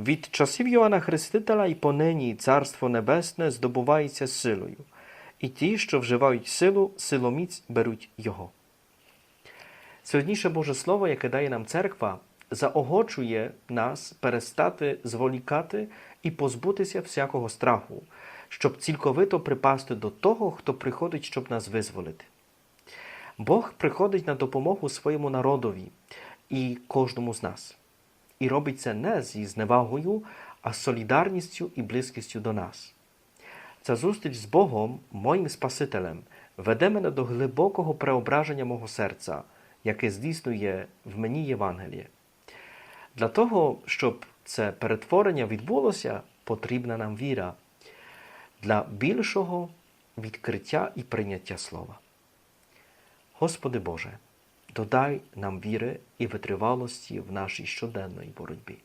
Від часів Йоанна Хрестителя і понині Царство Небесне здобувається силою, і ті, що вживають силу, силоміць беруть його. Сьогодніше Боже Слово, яке дає нам церква, заохочує нас перестати зволікати і позбутися всякого страху, щоб цілковито припасти до того, хто приходить, щоб нас визволити. Бог приходить на допомогу своєму народові і кожному з нас. І робить це не зі зневагою, а з солідарністю і близькістю до нас. Ця зустріч з Богом, моїм Спасителем, веде мене до глибокого преображення мого серця, яке здійснює в мені Євангеліє. Для того, щоб це перетворення відбулося, потрібна нам віра для більшого відкриття і прийняття слова. Господи Боже, додай нам віри і витривалості в нашій щоденної боротьбі.